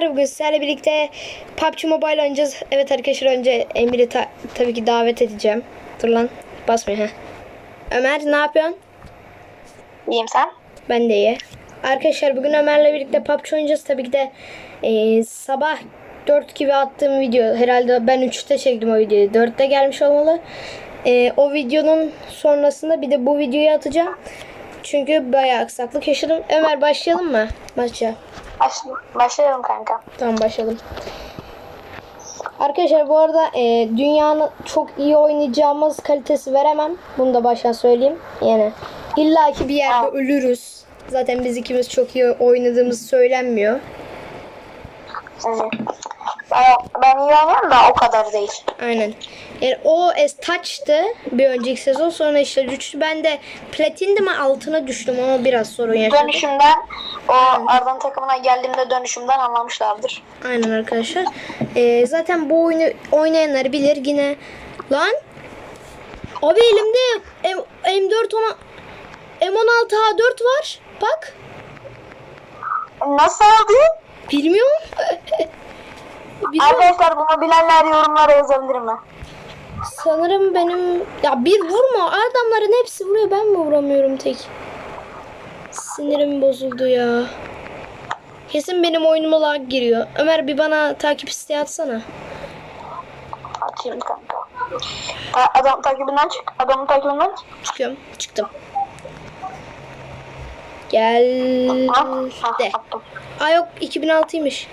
arkadaşlar bugün sizlerle birlikte PUBG Mobile oynayacağız. Evet arkadaşlar önce Emir'i ta- tabii ki davet edeceğim. Dur lan basmıyor ha. Ömer ne yapıyorsun? İyiyim sen? Ben de iyi. Arkadaşlar bugün Ömer'le birlikte PUBG oynayacağız. Tabii ki de e, sabah 4 gibi attığım video. Herhalde ben 3'te çektim o videoyu. 4'te gelmiş olmalı. E, o videonun sonrasında bir de bu videoyu atacağım. Çünkü bayağı aksaklık yaşadım. Ömer başlayalım mı maça? Başla, başlayalım kanka. Tamam başlayalım. Arkadaşlar bu arada e, dünyanın çok iyi oynayacağımız kalitesi veremem. Bunu da baştan söyleyeyim. Yani illaki bir yerde Tamam. ölürüz. Zaten biz ikimiz çok iyi oynadığımız söylenmiyor. Hı. Ben, ben iyi oynuyorum da o kadar değil. Aynen. Yani o es touch'tı bir önceki sezon sonra işte düştü. Ben de platindim altına düştüm ama biraz sorun yaşadım. Dönüşümden o Arda'nın takımına geldiğimde dönüşümden anlamışlardır. Aynen arkadaşlar. Ee, zaten bu oyunu oynayanlar bilir yine. Lan. Abi elimde M- M4 ona M16 A4 var. Bak. Nasıl oldu? Bilmiyorum. Bilmiyorum. Arkadaşlar bunu bilenler yorumlara yazabilir mi? Sanırım benim ya bir vurma. Adamların hepsi vuruyor. Ben mi vuramıyorum tek? Sinirim bozuldu ya. Kesin benim oyunuma lag giriyor. Ömer bir bana takip isteği atsana. Atayım kanka. Adam takibinden çık. Adamın takibinden çık. Çıkıyorum. Çıktım. Ha, attım. Aa yok 2006'ymış.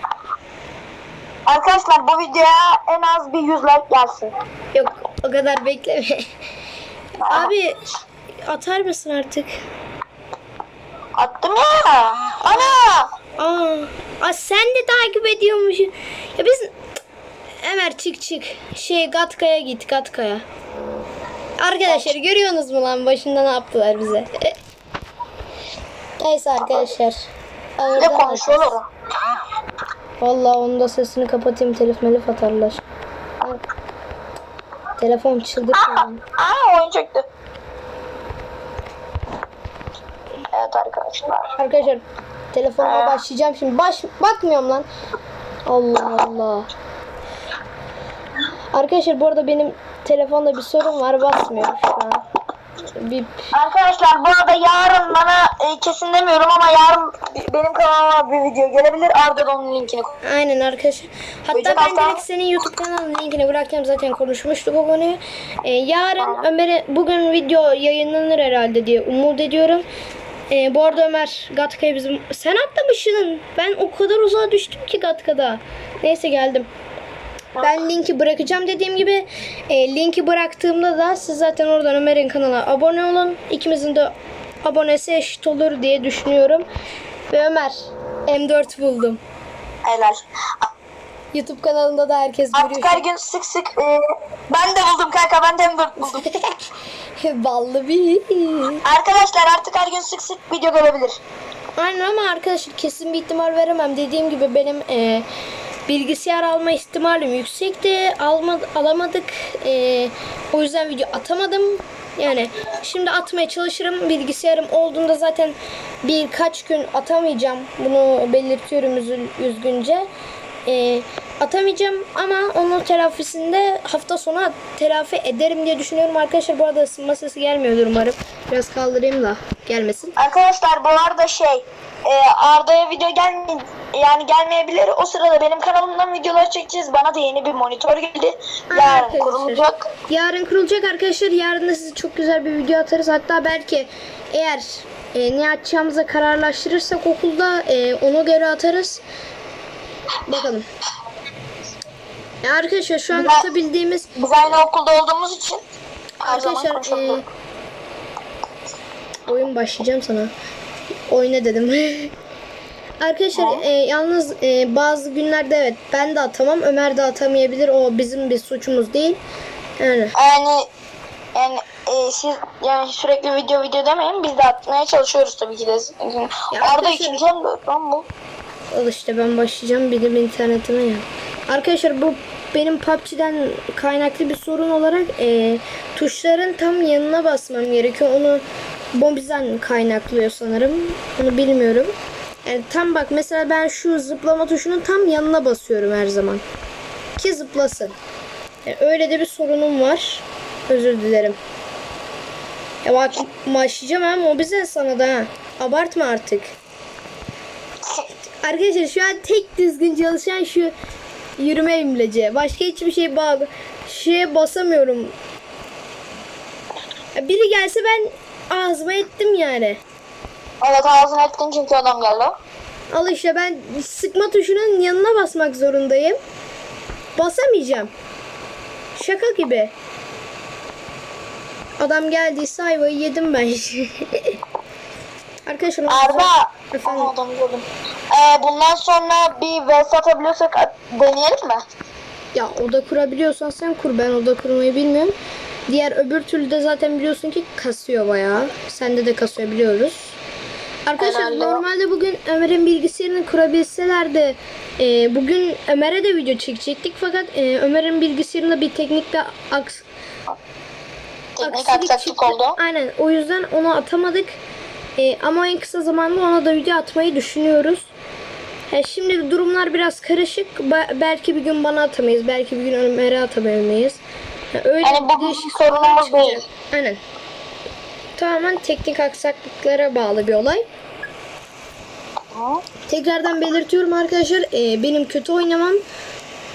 Arkadaşlar bu videoya en az bir 100 like gelsin. Yok o kadar bekleme. Abi atar mısın artık? Attım ya. Ana! Aa, aa sen de takip ediyormuşsun. Ya biz Ömer çık çık. Şey Gatka'ya git Gatka'ya. Arkadaşlar görüyorsunuz mu lan başında ne yaptılar bize? Neyse arkadaşlar. Ne konuşuyorlar? Vallahi onun da sesini kapatayım telif melif atarlar. Telefon çıldırtıyor. Aa oyun çöktü. Evet arkadaşlar. Arkadaşlar telefonuma başlayacağım şimdi. Baş bakmıyorum lan. Allah Allah. Arkadaşlar bu arada benim telefonda bir sorun var basmıyor şu an. Bir Arkadaşlar bu arada yarın bana e, kesin demiyorum ama yarın benim kanalıma bir video gelebilir. Arda da onun linkini koy. Aynen arkadaşlar. Hatta Hocam ben hatta- direkt senin YouTube kanalının linkini bırakacağım. Zaten konuşmuştuk o konuyu. Ee, yarın Ömer'e bugün video yayınlanır herhalde diye umut ediyorum. Ee, bu arada Ömer Gatka'ya bizim... Sen atlamışsın. Ben o kadar uzağa düştüm ki Gatka'da. Neyse geldim. Ben linki bırakacağım dediğim gibi. E, linki bıraktığımda da siz zaten oradan Ömer'in kanalına abone olun. İkimizin de abonesi eşit olur diye düşünüyorum. Ve Ömer M4 buldum. Helal. YouTube kanalında da herkes Artık görüyor. her gün sık sık e, ben de buldum kanka ben de M4 buldum. Ballı bir. arkadaşlar artık her gün sık sık video gelebilir. Aynen ama arkadaşlar kesin bir ihtimal veremem. Dediğim gibi benim e, bilgisayar alma ihtimalim yüksekti. Alma, alamadık. E, o yüzden video atamadım. Yani şimdi atmaya çalışırım. Bilgisayarım olduğunda zaten birkaç gün atamayacağım. Bunu belirtiyorum üzgünce. E, atamayacağım ama onun telafisinde hafta sonu telafi ederim diye düşünüyorum. Arkadaşlar bu arada ısınma sesi gelmiyordur umarım. Biraz kaldırayım da gelmesin. Arkadaşlar bu arada şey e, Arda'ya video gelme yani gelmeyebilir. O sırada benim kanalımdan videolar çekeceğiz. Bana da yeni bir monitör geldi. Yarın Arkadaşlar. kurulacak. Yarın kurulacak arkadaşlar. Yarın da size çok güzel bir video atarız. Hatta belki eğer e, ne atacağımıza kararlaştırırsak okulda e, ona göre atarız. Bakalım. Ya arkadaşlar şu an Ben- atabildiğimiz Biz aynı okulda olduğumuz için arkadaşlar e, oyun başlayacağım sana. Oyna dedim. Arkadaşlar e, yalnız e, bazı günlerde evet ben de atamam Ömer de atamayabilir o bizim bir suçumuz değil. Yani Yani yani e, siz yani sürekli video video demeyin biz de atmaya çalışıyoruz tabii ki de. Arda arkadaşlar- ikinci hem bu. Al işte ben başlayacağım bir internetime ya. Arkadaşlar bu benim PUBG'den kaynaklı bir sorun olarak e, tuşların tam yanına basmam gerekiyor. Onu Bobby'den kaynaklıyor sanırım. Onu bilmiyorum. Yani tam bak mesela ben şu zıplama tuşunun tam yanına basıyorum her zaman. Ki zıplasın. Yani öyle de bir sorunum var. Özür dilerim. Ya bak başlayacağım ha mobize sana da. Abartma artık. Arkadaşlar şu an tek düzgün çalışan şu yürüme imleci. Başka hiçbir şey bağ şeye basamıyorum. Biri gelse ben ağzıma ettim yani. Evet ağzını ettin çünkü adam geldi. Al işte ben sıkma tuşunun yanına basmak zorundayım. Basamayacağım. Şaka gibi. Adam geldiyse ayvayı yedim ben. Arkadaşlar Arda. Efendim? Aha, adamı gördüm. Ee, bundan sonra bir vs atabiliyorsak at- deneyelim mi? ya oda kurabiliyorsan sen kur. Ben oda kurmayı bilmiyorum. Diğer öbür türlü de zaten biliyorsun ki kasıyor bayağı. Sende de kasıyor biliyoruz. Arkadaşlar Herhalde. normalde bugün Ömer'in bilgisayarını kurabilseler de e, bugün Ömer'e de video çekecektik fakat e, Ömer'in bilgisayarında bir teknik bir aks Teknik aksilik çıktı. oldu. Aynen o yüzden onu atamadık. E, ama en kısa zamanda ona da video atmayı düşünüyoruz. E, şimdi durumlar biraz karışık. Be- belki bir gün bana atamayız. Belki bir gün Ömer'e atamayız. E, öyle Yani bu değişik sorunumuz değil. Aynen. Tamamen teknik aksaklıklara bağlı bir olay. Tekrardan belirtiyorum arkadaşlar. e, benim kötü oynamam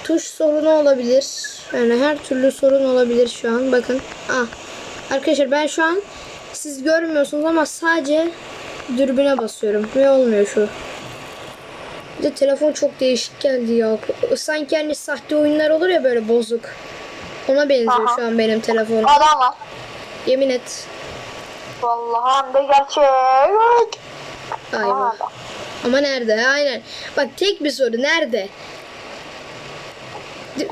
tuş sorunu olabilir. Yani her türlü sorun olabilir şu an. Bakın. Ah. Arkadaşlar ben şu an siz görmüyorsunuz ama sadece dürbüne basıyorum. Ve olmuyor şu. De telefon çok değişik geldi ya. Sanki hani sahte oyunlar olur ya böyle bozuk. Ona benziyor Aha. şu an benim telefonum. Adam var. Yemin et. Vallahi hem de gerçek. Ayva. Aa, Ama nerede? Aynen. Bak tek bir soru. Nerede?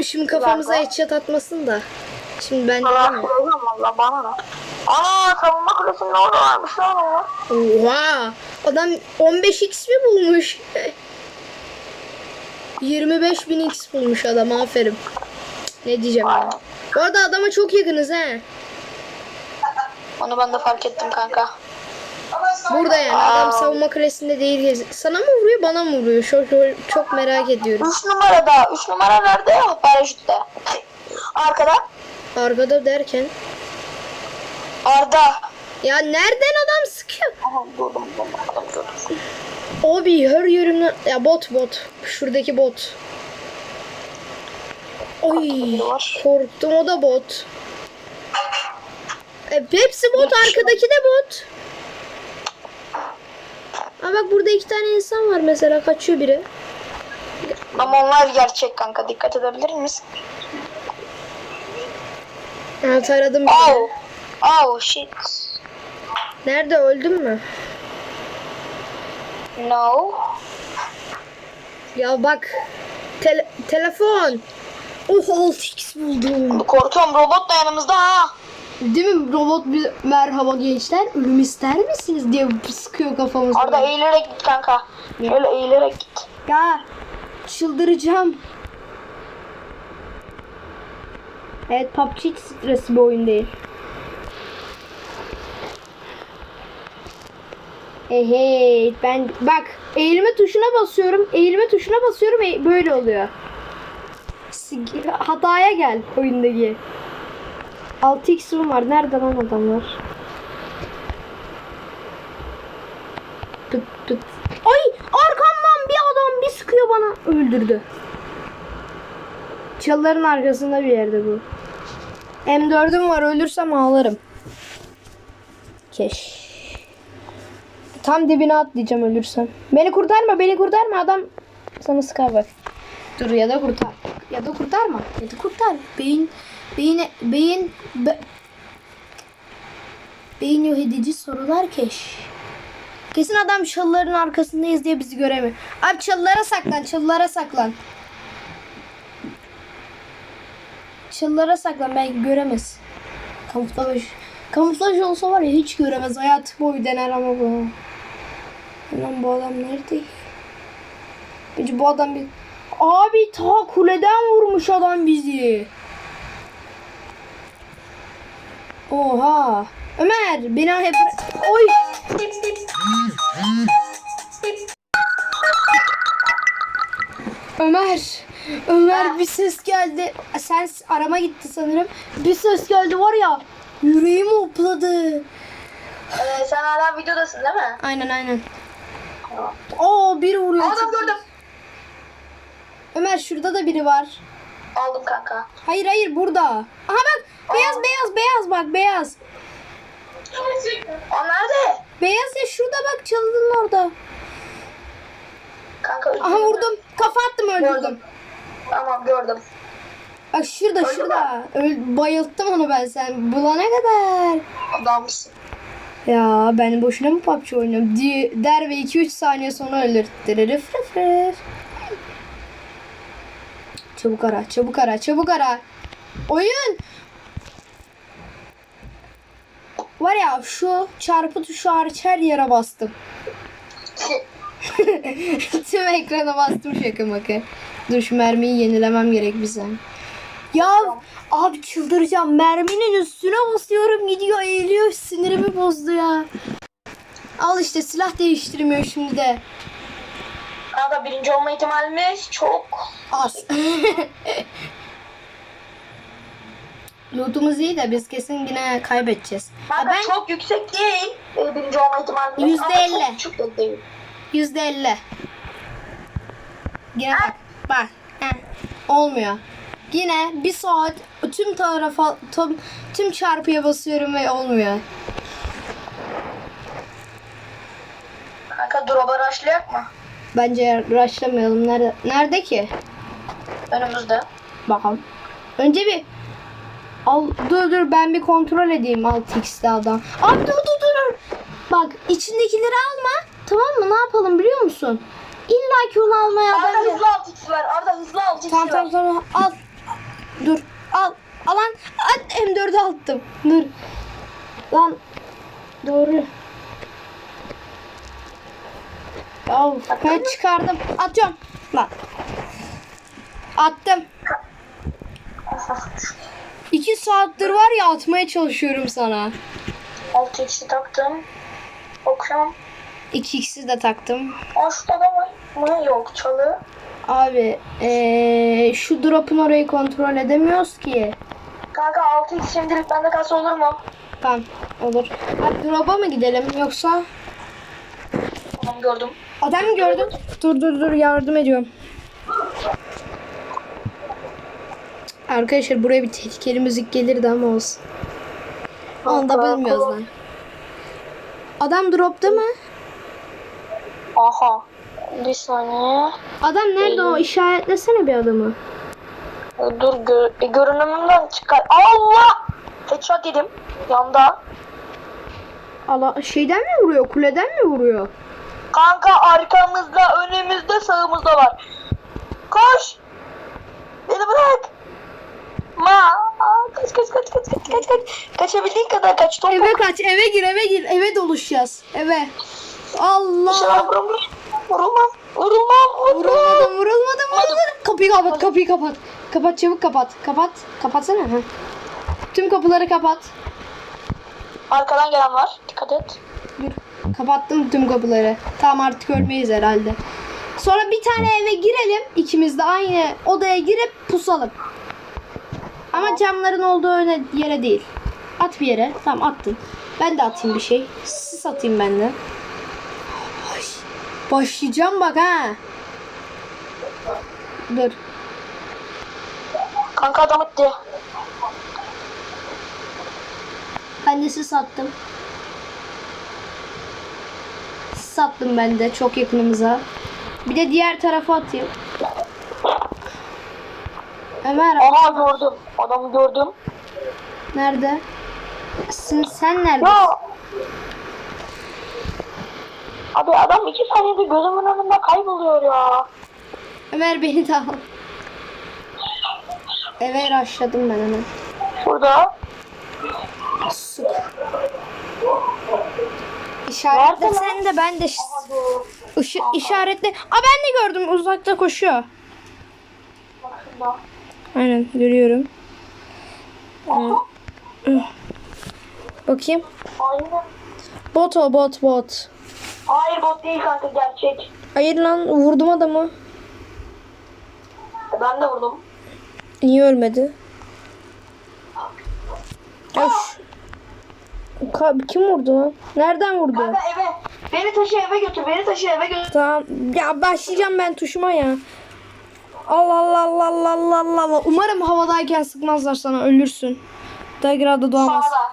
Şimdi kafamıza headshot atmasın da. Şimdi ben Allah kuracağım valla bana ne? Aa savunma kulesinin orada varmış lan. Oha! Adam 15x mi bulmuş? 25.000 x bulmuş adam aferin. Ne diyeceğim ya. Bu arada adama çok yakınız he. Onu ben de fark ettim kanka. Burada yani adam savunma kulesinde değil. Sana mı vuruyor bana mı vuruyor? Çok, çok, çok merak ediyorum. 3 numarada. 3 numara nerede? Paraşütte. Arkada. Arkada derken. Arda. Ya nereden adam sıkıyor? Aha durdum. durdum, Adam durdum. Abi her yerimden... Ya bot bot. Şuradaki bot. Var. korktum o da bot. E, hepsi bot arkadaki de bot. Aa bak burada iki tane insan var mesela kaçıyor biri. Ama onlar gerçek kanka. Dikkat edebilir misin? Ha taradım Oh. Oh shit. Nerede öldün mü? No. Ya bak. Tele- telefon. Oh 6x buldum. Korkuyorum robot da yanımızda ha. Değil mi robot bir merhaba gençler ölüm ister misiniz diye sıkıyor kafamıza. Arda eğilerek git kanka. Şöyle eğilerek git. Ya çıldıracağım. Evet PUBG hiç stresli bir oyun değil. Hey ben bak eğilme tuşuna basıyorum. Eğilme tuşuna basıyorum e- böyle oluyor. Hataya gel oyundaki. 6x'im var. Nerede lan adamlar? Pıt pıt. Ay arkamdan bir adam bir sıkıyor bana. Öldürdü. Çalıların arkasında bir yerde bu. M4'üm var ölürsem ağlarım. Keş. Tam dibine atlayacağım ölürsem. Beni kurtarma beni kurtarma adam sana sıkar bak. Dur ya da kurtar. Ya da kurtarma. Ya da kurtar. Beyin beyin beyin be, beyin yok edici sorular keş. Kesin adam çalıların arkasındayız diye bizi göremiyor. Abi çalılara saklan, çalılara saklan. Çalılara saklan belki göremez. Kamuflaj. Kamuflaj olsa var ya hiç göremez. Hayat boyu dener ama bu. Lan bu adam nerede? Bence bu adam bir... Abi ta kuleden vurmuş adam bizi. Oha. Ömer beni hep... Oy. Ömer. Ömer Ha. bir ses geldi. Sen arama gitti sanırım. Bir ses geldi var ya. Yüreğim hopladı. Ee, sen hala videodasın değil mi? Aynen aynen. Oo biri vuruyor. Adam gördüm. Ömer şurada da biri var. Aldım kanka. Hayır hayır burada. Aha bak beyaz beyaz beyaz bak beyaz. O nerede? Beyaz ya şurada bak çalının orada. Kanka Aha vurdum. Kafa attım öldürdüm. Gördüm. Tamam gördüm. Bak şurada Öldü şurada. Öl, bayılttım onu ben sen bulana kadar. Adamsın. Ya ben boşuna mı PUBG oynuyorum? Der ve 2-3 saniye sonra ölür. Dırırıf rıf rıf. Çabuk ara, çabuk ara, çabuk ara. Oyun. Var ya şu çarpı tuşu hariç her yere bastım. Tüm ekrana bastım şaka maka. Dur şu mermiyi yenilemem gerek bize. Ya abi çıldıracağım. Merminin üstüne basıyorum gidiyor eğiliyor. Sinirimi bozdu ya. Al işte silah değiştirmiyor şimdi de. Kanka birinci olma ihtimalimiz çok. Az. Lootumuz iyi de biz kesin yine kaybedeceğiz. Kanka ben çok yüksek değil. e, birinci olma ihtimalimiz. Yüzde ama elli. Çok küçük de değil. yüzde elli. Yine bak. Bak. Heh. Olmuyor. Yine bir saat tüm tarafa tüm, tüm çarpıya basıyorum ve olmuyor. Kanka drop'a rushlayak mı? Bence rushlamayalım. Nerede, nerede ki? Önümüzde. Bakalım. Önce bir al dur dur ben bir kontrol edeyim 6x'li adam. Abi dur dur dur. Bak içindekileri alma. Tamam mı? Ne yapalım biliyor musun? İlla ki onu almaya Arda hızlı 6x ver. Arda hızlı 6x Tamam ver. tamam tamam al. Dur al. Alan at M4'ü attım. Dur. Lan doğru. Ya ben çıkardım. Atıyorum. Lan. Attım. İki saattir var ya atmaya çalışıyorum sana. 6x'i taktım. Bakıyorum. 2x'i de taktım. Şurada da var mı? Yok çalı. Abi eee, şu drop'un orayı kontrol edemiyoruz ki. Kanka 6x şimdilik bende kalsa olur mu? Tamam olur. Hadi drop'a mı gidelim yoksa? Tamam gördüm. Adam mı gördün? Dur dur dur yardım ediyorum. Arkadaşlar buraya bir tehlikeli müzik gelirdi ama olsun. Onu da Kanka, bilmiyoruz lan. Adam dropta mı? Aha. Bir saniye. Adam nerede o? İşaretlesene bir adamı. Dur gö e, görünümümden çıkar. Allah! Headshot yedim. Yanda. Allah şeyden mi vuruyor? Kuleden mi vuruyor? Kanka arkamızda, önümüzde, sağımızda var. Koş! Beni bırak! Ma! Kaç kaç kaç kaç kaç kaç kaç. Kaçabildiğin kadar kaç top. Eve kaç, eve gir, eve gir. Eve doluşacağız. Eve. Allah. İnşallah vurulmam. Vurulmam. Vurulmam. Vurulmadım, vurulmadım, vurulmadım. Kapıyı kapat, kapıyı kapat. Kapat çabuk kapat. Kapat. Kapatsana. Ha. Tüm kapıları kapat. Arkadan gelen var. Dikkat et. Dur. Kapattım tüm kapıları. Tamam artık ölmeyiz herhalde. Sonra bir tane eve girelim. İkimiz de aynı odaya girip pusalım. Ama camların olduğu öyle yere değil. At bir yere. Tamam attın. Ben de atayım bir şey. Sis atayım ben de. Ay, Başlayacağım bak ha. Dur. Kanka adam etti. Ben de sis attım. Sis attım ben de çok yakınımıza. Bir de diğer tarafa atayım. Ömer Aha gördüm. Adamı gördüm. nerede? Sen, sen nerede? Ya. Abi adam iki saniyede gözümün önünde kayboluyor ya. Ömer beni de al. Eve rushladım ben hemen. Şurada. Sık. İşaretle sen de ben de ışı, işaretle. Aa ben de gördüm uzakta koşuyor. Aynen görüyorum. Bakayım. Aynen. Bot o bot bot. Hayır bot değil kanka gerçek. Hayır lan vurdum adamı. Ben de vurdum. Niye ölmedi? Ka- Kim vurdu lan? Nereden vurdu? Kanka eve. Beni taşı eve götür. Beni taşı eve götür. Tamam. Ya başlayacağım ben tuşuma ya. Allah Allah Allah Allah Allah Allah Allah. Umarım havadayken sıkmazlar sana ölürsün. Daygrada doğamaz. Sağda.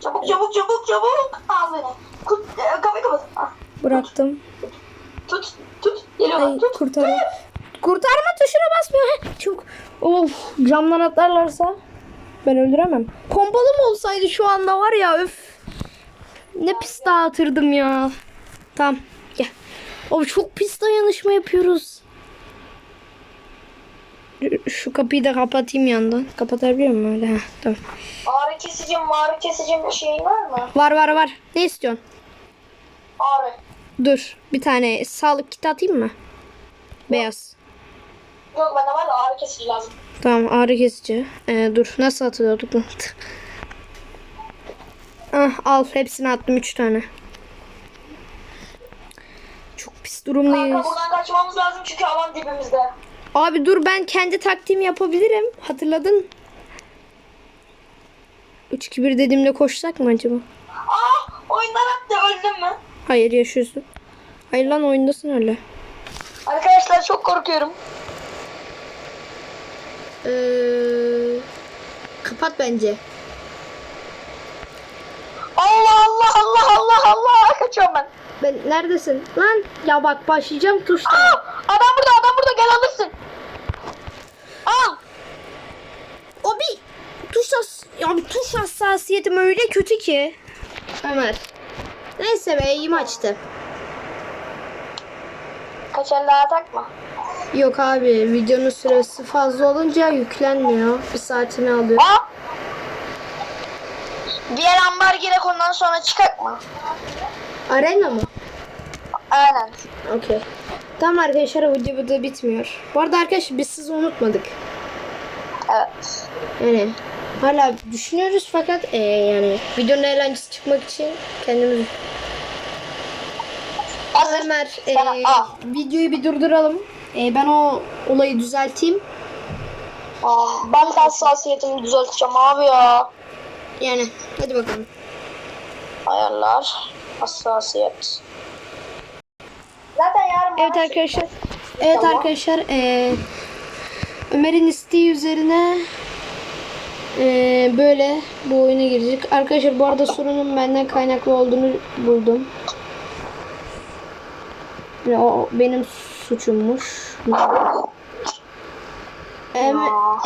Çabuk çabuk çabuk çabuk. Al beni. Kut, kapıyı kapat. Ah, Bıraktım. Tut tut. Geliyorlar Ay tut. kurtarma. Kurtarma tuşuna basmıyor. Çok. Of camdan atlarlarsa ben öldüremem. Pompalı mı olsaydı şu anda var ya öf. Ne pis dağıtırdım ya. Tamam gel. Of çok pis dayanışma yapıyoruz. Şu kapıyı da kapatayım yandan. Kapatabiliyor muyum öyle? Tamam. Ağrı kesici ağrı kesici bir şeyin var mı? Var var var. Ne istiyorsun? Ağrı. Dur bir tane sağlık kiti atayım mı? Beyaz. Yok bende var da ağrı kesici lazım. Tamam ağrı kesici. Ee, dur nasıl atıyorduk? ah, al hepsini attım 3 tane. Çok pis durumdayız. Kanka buradan kaçmamız lazım çünkü alan dibimizde. Abi dur ben kendi taktiğimi yapabilirim. Hatırladın? 3-2-1 dediğimde koşsak mı acaba? Aa oyundan attı öldüm mü? Hayır yaşıyorsun. Hayır lan oyundasın öyle. Arkadaşlar çok korkuyorum. Ee, kapat bence. Allah Allah Allah Allah Allah kaçıyorum ben. Ben neredesin? Lan ya bak başlayacağım tuşta. Aa, adam burada adam burada gel alırsın. Al. O bir tuş has ya bir tuş hassasiyetim öyle kötü ki. Ömer. Neyse be iyi maçtı. Kaç el daha takma. Yok abi videonun süresi fazla olunca yüklenmiyor. Bir saatini alıyor. Aa. Diğer ambar girek ondan sonra çıkak mı? Arena mı? Aynen. Okey. Tamam arkadaşlar video burada bitmiyor. Bu arada arkadaşlar biz sizi unutmadık. Evet. Yani hala düşünüyoruz fakat eee, yani videonun eğlencesi çıkmak için kendimiz Hazır. Ömer al. videoyu bir durduralım. Eee, ben o olayı düzelteyim. Aa, ben de hassasiyetimi düzelteceğim abi ya. Yani hadi bakalım. Ayarlar. Hassasiyet. Zaten yarın Evet arkadaşlar. Evet Tamam. arkadaşlar. eee, Ömer'in isteği üzerine eee, böyle bu oyuna girecek. Arkadaşlar bu arada sorunun benden kaynaklı olduğunu buldum. Yani o benim suçummuş. Em.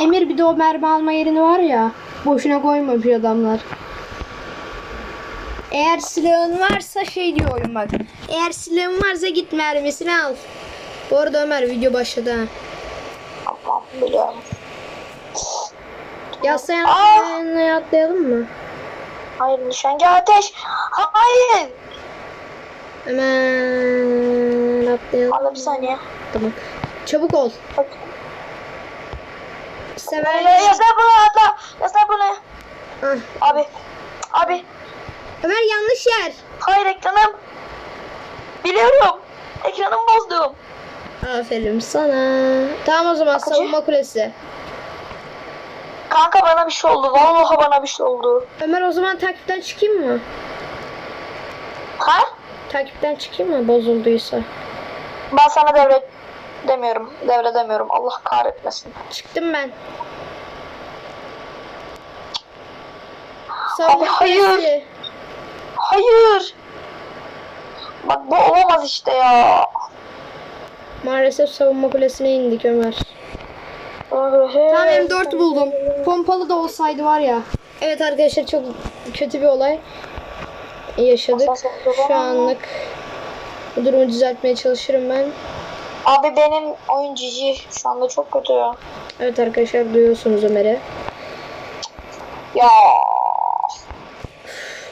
Emir bir de o mermi alma yerini var ya. Boşuna koymamış adamlar. Eğer silahın varsa şey diyor oyun bak. Eğer silahın varsa git mermisini al. Bu arada Ömer video başladı ha. Biliyorum. Yaslayan yanına atlayalım mı? Hayır nişancı ateş. Hayır. Hemen atlayalım. Hala bir saniye. Tamam. Çabuk ol. Bak. Sever. Yasla bunu atla. Yasla bunu. Ah. Abi. Abi. Ömer yanlış yer. Hayır ekranım. Biliyorum. Ekranımı bozdum. Aferin sana. Tamam o zaman Akıcı. savunma kulesi. Kanka bana bir şey oldu. Vallahi bana bir şey oldu. Ömer o zaman takipten çıkayım mı? Ha? Takipten çıkayım mı bozulduysa? Ben sana devret demiyorum. Devre demiyorum. Allah kahretmesin. Çıktım ben. Savunma hayır. Hayır. Bak bu olamaz işte ya. Maalesef savunma kulesine indik Ömer. Tamam M4 buldum. Pompalı da olsaydı var ya. Evet arkadaşlar çok kötü bir olay yaşadık. Şu anlık bu durumu düzeltmeye çalışırım ben. Abi benim oyun cici şu anda çok kötü. Evet arkadaşlar duyuyorsunuz Ömer'i. Ya.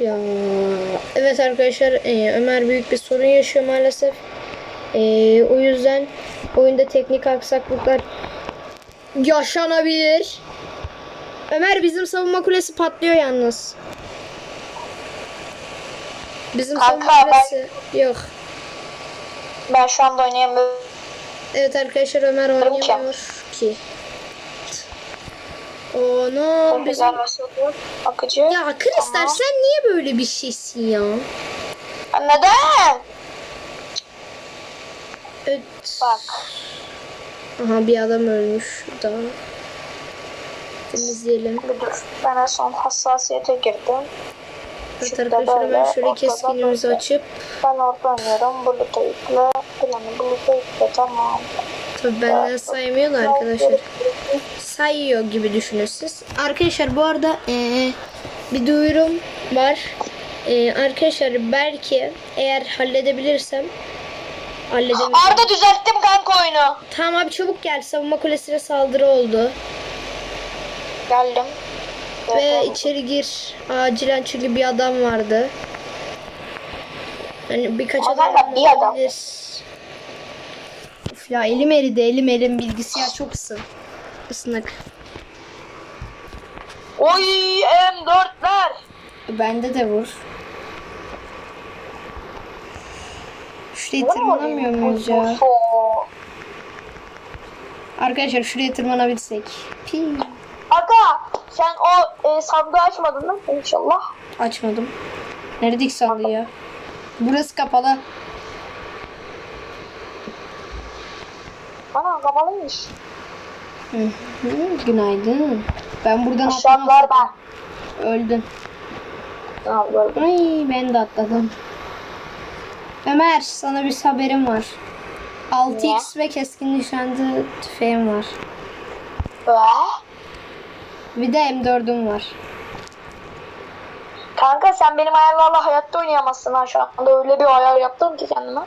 Ya evet arkadaşlar e, Ömer büyük bir sorun yaşıyor maalesef. E, o yüzden oyunda teknik aksaklıklar yaşanabilir. Ömer bizim savunma kulesi patlıyor yalnız. Bizim Kanka, savunma kulesi yok. Ben şu anda oynayamıyorum. Evet arkadaşlar Ömer oynayamıyor ki. Onu bizim... Akıcı. Ya Kristal sen niye böyle bir şeysin ya? Neden? Evet. Bak. Aha bir adam ölmüş daha. Temizleyelim. Bir dur. Ben en son hassasiyete girdim. Şurada arkadaşlar böyle, ben şöyle böyle. açıp Ben orada oynuyorum. Bluetooth'la yükle. Planı Bluetooth'la yükle. Tamam. tabi benden saymıyor da arkadaşlar. Sayıyor gibi düşünün siz. Arkadaşlar bu arada eee, bir duyurum var. Eee, arkadaşlar belki eğer halledebilirsem halledemeyeceğim. Arda düzelttim kanka oyunu. Tamam abi çabuk gel. Savunma kulesine saldırı oldu. Geldim. Ve Evet, içeri gir. Acilen çünkü bir adam vardı. Hani birkaç adam kanka bir adam. Of ya elim eridi elim elim bilgisayar çok ısın. Isınık. Oy M4'ler. Bende de vur. Şuraya tırmanamıyor muyuz ya? Arkadaşlar şuraya tırmanabilsek. Pi. Aga sen o e, sandığı açmadın mı? İnşallah. Açmadım. Nerede sandığı ya? Burası kapalı. Ana kapalıymış. Hı hı, günaydın. Ben buradan. Aşağılar ben. Öldün. Tamam. Ay ben de atladım. Ömer sana bir haberim var. 6x ve keskin nişancı tüfeğim var. Ee? Bir de M4'üm var. Kanka sen benim ayarlarla hayatta oynayamazsın ha şu anda öyle bir ayar yaptım ki kendime.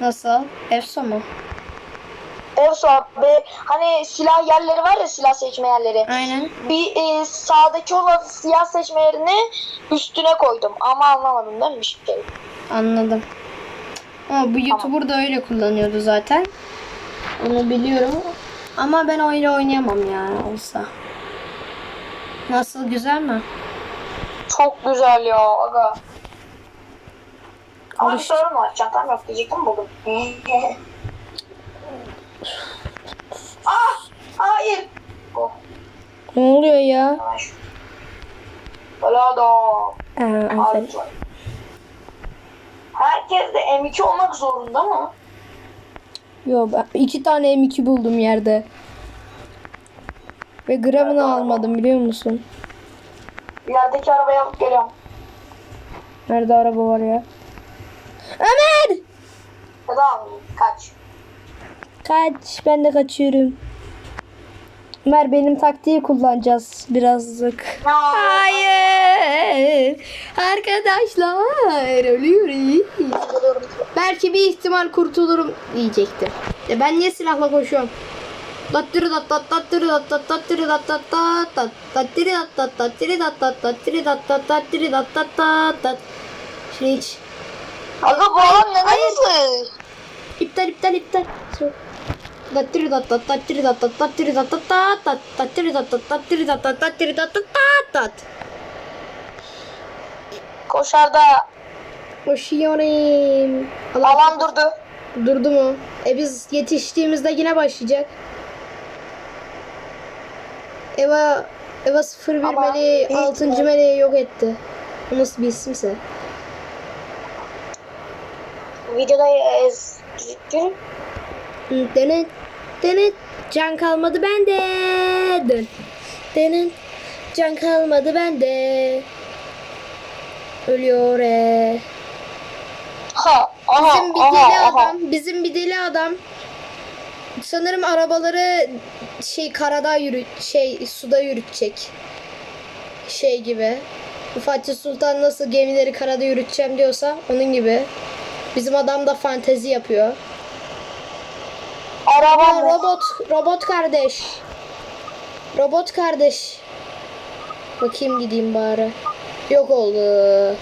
Nasıl? Efso mu? Evso abi hani silah yerleri var ya silah seçme yerleri. Aynen. Bir e, sağdaki olan siyah seçme yerini üstüne koydum ama anlamadım değil mi bir şey? Anladım. Ama bu YouTuber da öyle kullanıyordu zaten. Onu biliyorum. Ama ben öyle oynayamam ya olsa. Nasıl güzel mi? Çok güzel ya aga. Ama bir sorun var çantam yok diyecektim buldum. ah hayır. Oh, Ne oluyor ya? adam. Aa, aferin. Herkes de M2 olmak zorunda mı? Yo ben iki tane M2 buldum yerde. Ve gramını almadım biliyor musun? İlerideki arabayı alıp geliyorum. Nerede araba var ya? Ömer! Almayayım. Kaç. Kaç. Ben de kaçıyorum. Ömer benim taktiği kullanacağız birazcık. Hayır. Arkadaşlar ölüyoruz. Belki bir ihtimal kurtulurum diyecektim. E ben niye silahla koşuyorum? Tat tat tattırı tat tat tattırı tat tat tat tat tattırı tat tat tattırı tat tat tat tat tattırı tat tat tat tat Şey hiç. Aga bu alan neden hızlı? İptal iptal iptal. Koşarda Koşuyorum. Allah alan durdu. durdu mu? E biz yetiştiğimizde yine başlayacak. Eva Eva 01 Ama meleği büyük 6. ihtimal- meleği yok etti. O nasıl bir isimse. Videoda ez... Denet denet can kalmadı bende. Dön. Denet can kalmadı bende. Ölüyor e. Ha, aha, Bizim bir aha, deli aha. adam, bizim bir deli adam sanırım arabaları şey karada yürü şey suda yürütecek. Şey gibi. Fatih Sultan nasıl gemileri karada yürüteceğim diyorsa onun gibi. Bizim adam da fantezi yapıyor. Araba mı? robot, robot kardeş. Robot kardeş. Bakayım gideyim bari. Yok oldu.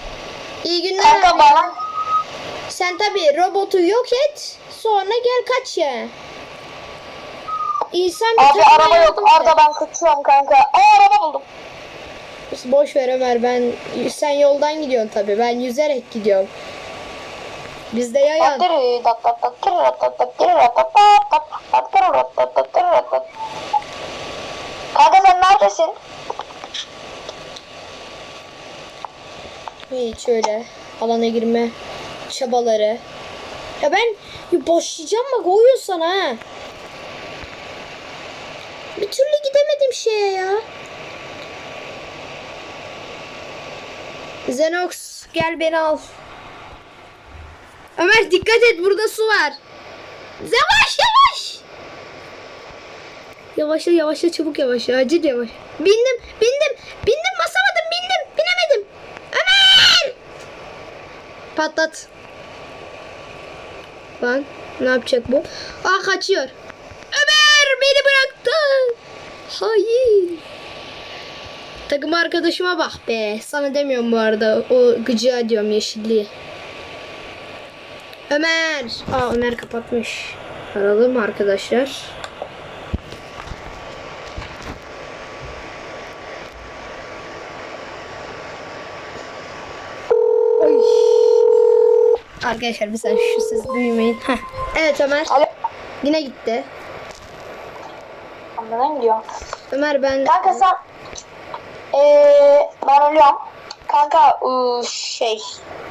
İyi günler Kanka bana Sen tabi robotu yok et. Sonra gel kaç ya. İnsan bir Abi araba yok. Arda ben kaçıyorum kanka. Aa araba buldum. Boş ver Ömer ben sen yoldan gidiyorsun tabi. Ben yüzerek gidiyorum. Bizde yayan. Kanka sen neredesin? Hiç öyle alana girme çabaları. Ya ben ya başlayacağım bak oyun sana ha. Bir türlü gidemedim şeye ya. Zenox gel beni al. Ömer dikkat et burada su var. Yavaş yavaş. Yavaşla yavaşla çabuk yavaşla acil yavaş. Bindim bindim bindim basamadım bindim binemedim. Ömer! Patlat. Lan ne yapacak bu? Aa kaçıyor. Ömer beni bıraktı. Hayır. Takım arkadaşıma bak be. Sana demiyorum bu arada. O gıcığa diyorum yeşilliği. Ömer. Aa Ömer kapatmış. Aralım arkadaşlar. Oy. Arkadaşlar bir saniye şu siz duymayın. Heh. Evet Ömer. Alo. Yine gitti. Nereden gidiyor? Ömer ben Kanka sen ee, ben ölüyorum. Kanka ıı, şey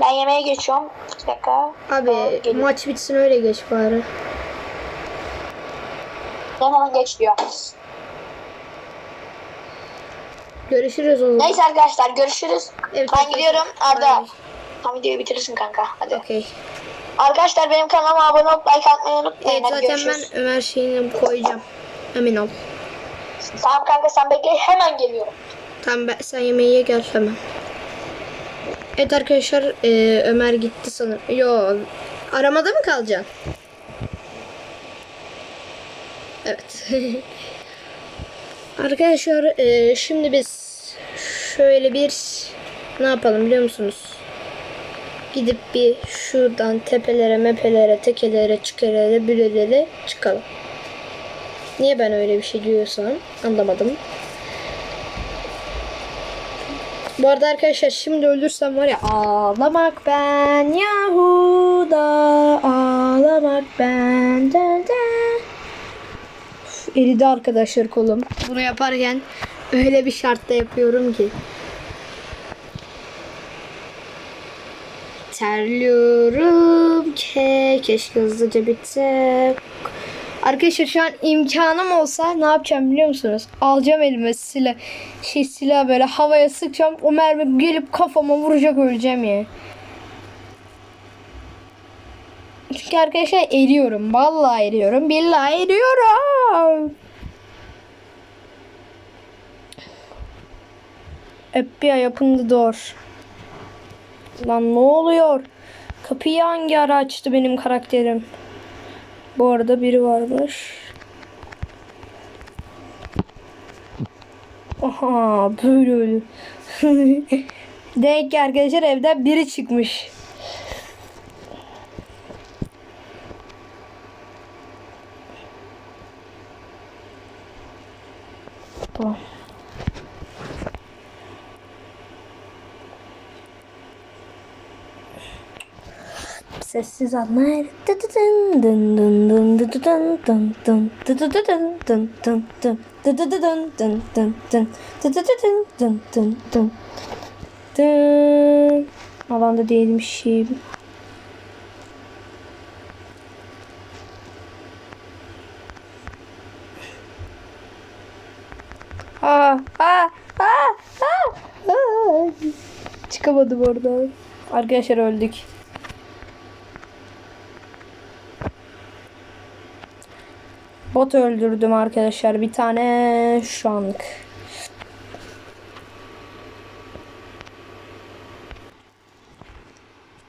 ben yemeğe geçiyorum. Dakika. abi Tamam, geliyorum. maç bitsin öyle geç bari. Hemen geç diyor. Görüşürüz o zaman. Neyse arkadaşlar görüşürüz. Evet, ben gidiyorum. Arda. Tam videoyu bitirirsin kanka. Hadi. Okey. Arkadaşlar benim kanalıma abone olup like atmayı unutmayın. Evet Hadi zaten görüşürüz. ben Ömer şeyini koyacağım. Emin ol. Tamam kanka sen bekle hemen geliyorum. Tamam ben, sen yemeğe ye gel hemen. Evet arkadaşlar e, Ömer gitti sanırım. Yo aramada mı kalacaksın? Evet. arkadaşlar e, şimdi biz şöyle bir ne yapalım biliyor musunuz? Gidip bir şuradan tepelere, mepelere, tekelere, çıkarere, bürelere çıkalım. Niye ben öyle bir şey diyorsam anlamadım. Bu arada arkadaşlar şimdi ölürsem var ya ağlamak ben Yahuda ağlamak ben da da. Üf, Eridi arkadaşlar kolum. Bunu yaparken öyle bir şartta yapıyorum ki. Terliyorum ki keşke hızlıca bitse. Arkadaşlar şu an imkanım olsa ne yapacağım biliyor musunuz? Alacağım elime silah, şey silah böyle havaya sıkacağım. O mermi gelip kafama vuracak öleceğim ya. Çünkü arkadaşlar eriyorum. Vallahi eriyorum. Billahi eriyorum. FBI the door. Lan ne oluyor? Kapıyı hangi ara açtı benim karakterim? Bu arada biri varmış. Aha böyle öyle. Ki arkadaşlar evden biri çıkmış. Dın dın Alanda değilmişim. Aa, aa, aa, aa. Çıkamadım oradan. Arkadaşlar öldük. Bot öldürdüm arkadaşlar. Bir tane şu anlık.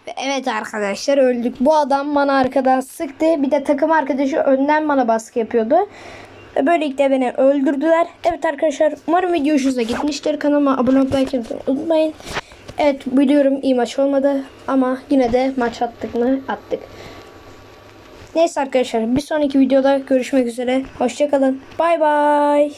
Ve Evet arkadaşlar öldük. Bu adam bana arkadan sıktı. Bir de takım arkadaşı önden bana baskı yapıyordu. Böylelikle beni öldürdüler. Evet arkadaşlar umarım video hoşunuza gitmiştir. Kanalıma abone olmayı unutmayın. Evet biliyorum iyi maç olmadı. Ama yine de maç attık mı attık. Neyse arkadaşlar bir sonraki videoda görüşmek üzere. Hoşçakalın. Bay bay.